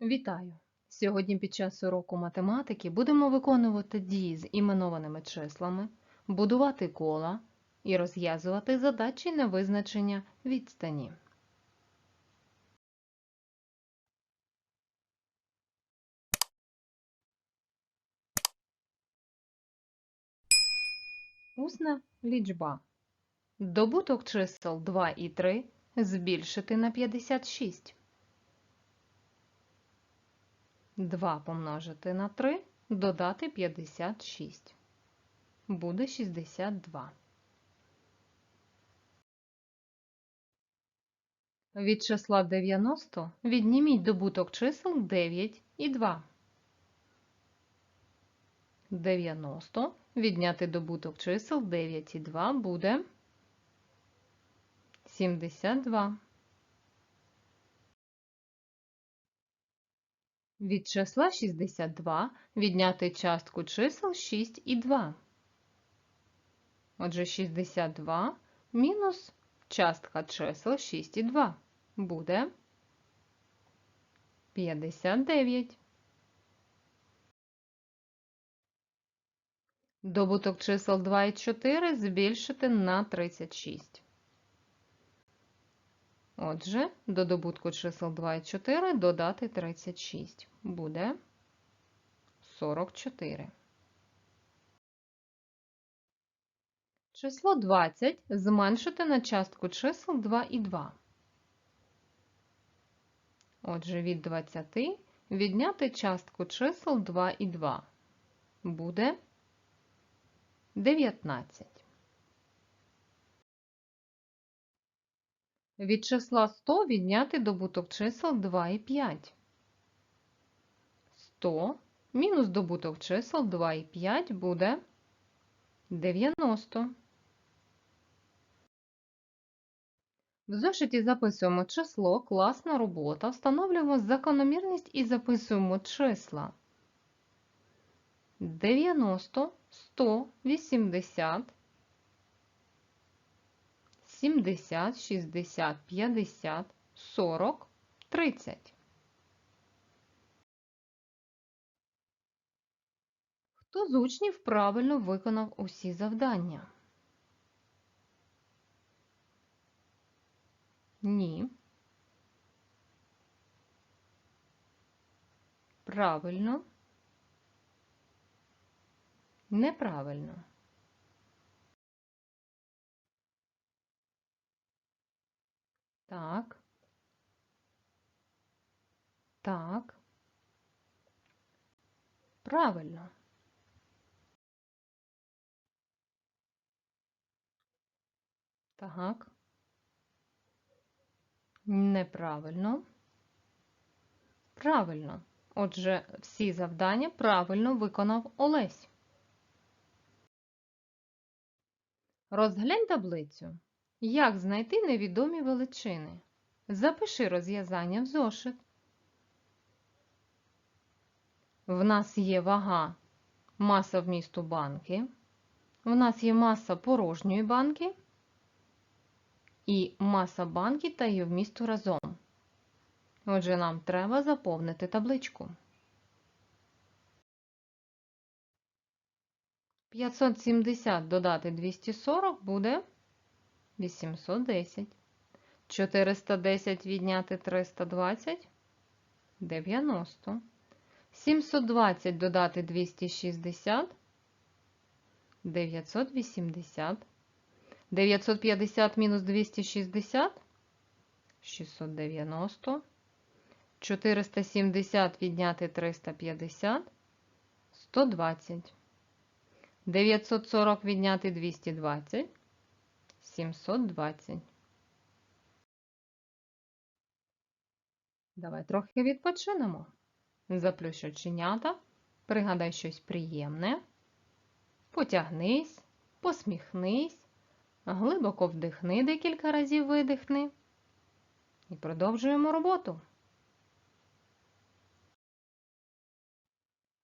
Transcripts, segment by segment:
Вітаю! Сьогодні під час уроку математики будемо виконувати дії з іменованими числами, будувати кола і розв'язувати задачі на визначення відстані. Усна лічба. Добуток чисел 2 і 3 збільшити на 56. 2 помножити на 3 додати 56. Буде 62. Від числа 90 відніміть добуток чисел 9 і 2. 90 відняти добуток чисел 9 і 2 буде 72. Від числа 62 відняти частку чисел 6 і 2. Отже, 62 мінус частка чисел 6 і 2 буде 59. Добуток чисел 2 і 4 збільшити на 36. Отже, до добутку чисел 2 і 4 додати 36. Буде 44. Число 20 зменшити на частку чисел 2 і 2. Отже, від 20 відняти частку чисел 2 і 2. Буде 19. Від числа 100 відняти добуток чисел 2 і 5. 100 мінус добуток чисел 2 і 5 буде 90. В зошиті записуємо число, класна робота, встановлюємо закономірність і записуємо числа. 90, 100, 80, 70, 60, 50, 40, 30. Хто з учнів правильно виконав усі завдання? Ні. Правильно. Неправильно. Так. Так. Правильно. Так. Неправильно. Правильно. Отже, всі завдання правильно виконав Олесь. Розглянь таблицю. Як знайти невідомі величини? Запиши розв'язання в зошит. В нас є вага маса вмісту банки. В нас є маса порожньої банки і маса банки та її вмісту разом. Отже, нам треба заповнити табличку. 570 додати 240 буде 810. 410 відняти 320 90. 720 додати 260 980. 950 мінус 260 690. 470 відняти 350 120. 940 відняти 220 720. Давай трохи відпочинемо. Заплющ оченята, пригадай щось приємне. Потягнись, посміхнись, глибоко вдихни декілька разів видихни. І продовжуємо роботу.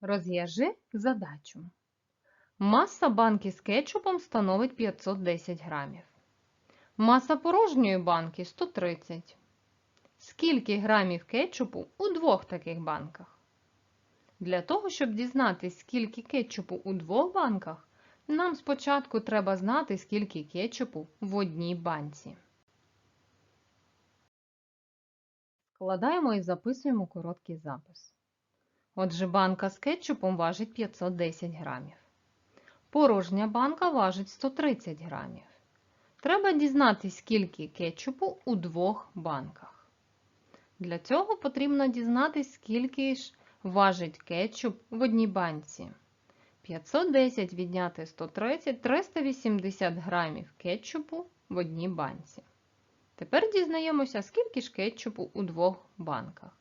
Розв'яжи задачу. Маса банки з кетчупом становить 510 грамів. Маса порожньої банки 130. скільки грамів кетчупу у двох таких банках. Для того, щоб дізнатись, скільки кетчупу у двох банках, нам спочатку треба знати, скільки кетчупу в одній банці. Складаємо і записуємо короткий запис. Отже, банка з кетчупом важить 510 грамів. Порожня банка важить 130 грамів. Треба дізнатися, скільки кетчупу у двох банках. Для цього потрібно дізнатися, скільки ж важить кетчуп в одній банці. 510 відняти 130 380 грамів кетчупу в одній банці. Тепер дізнаємося, скільки ж кетчупу у двох банках.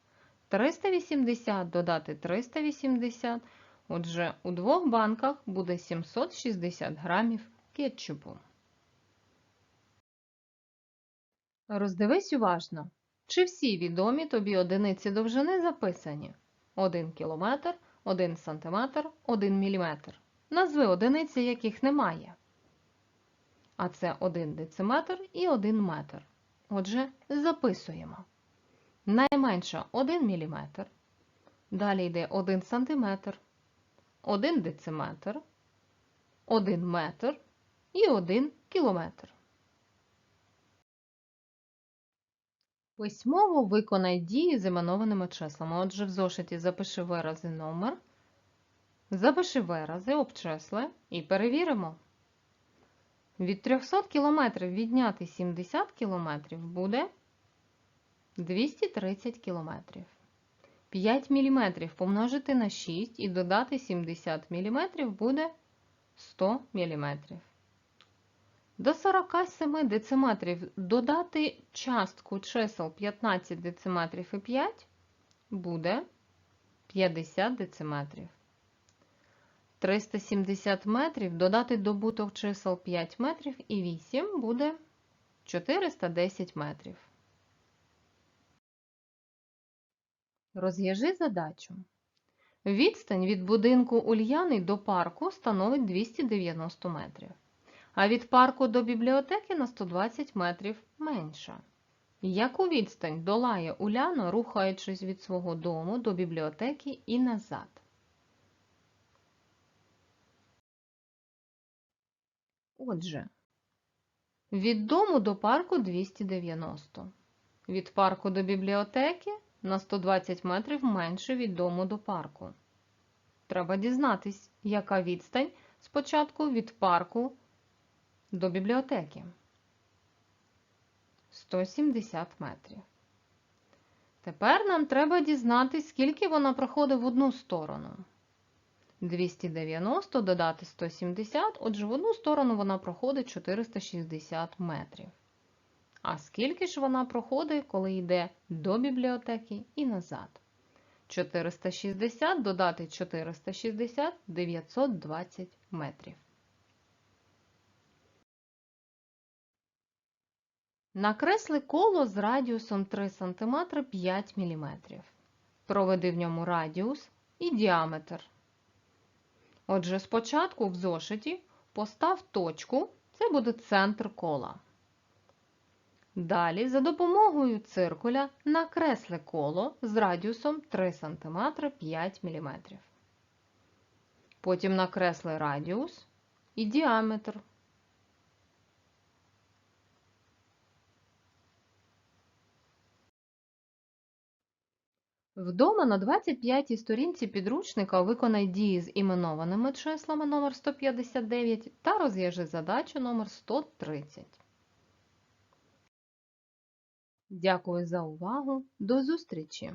380 додати 380. Отже, у двох банках буде 760 грамів кетчупу. Роздивись уважно, чи всі відомі тобі одиниці довжини записані. 1 км, 1 см, 1 мм. Назви одиниці, яких немає. А це 1 дециметр і 1 метр. Отже, записуємо. Найменша 1 мм. Далі йде 1 см, 1 дециметр, 1 метр і 1 кілометр. Письмово виконай дії з іменованими числами. Отже, в зошиті запиши вирази номер, запиши вирази, обчисли і перевіримо. Від 300 км відняти 70 км буде 230 км. 5 мм помножити на 6 і додати 70 мм буде 100 мм. До 47 дециметрів додати частку чисел 15 дециметрів і 5 буде 50 дециметрів. 370 метрів додати добуток чисел 5 метрів і 8 буде 410 метрів. Розв'яжи задачу. Відстань від будинку Ульяни до парку становить 290 метрів, а від парку до бібліотеки на 120 метрів менша. Яку відстань долає Уляна, рухаючись від свого дому до бібліотеки і назад? Отже, від дому до парку 290. Від парку до бібліотеки на 120 метрів менше від дому до парку. Треба дізнатись, яка відстань спочатку від парку до бібліотеки. 170 метрів. Тепер нам треба дізнатись, скільки вона проходить в одну сторону. 290 додати 170, отже, в одну сторону вона проходить 460 метрів. А скільки ж вона проходить, коли йде до бібліотеки і назад? 460 додати 460 920 метрів. Накресли коло з радіусом 3 см 5 мм. Проведи в ньому радіус і діаметр. Отже, спочатку в зошиті постав точку, це буде центр кола. Далі, за допомогою циркуля накресли коло з радіусом 3 см 5 мм. Потім накресли радіус і діаметр. Вдома на 25-й сторінці підручника виконай дії з іменованими числами номер 159 та розв'яжи задачу номер 130. Дякую за увагу. До зустрічі!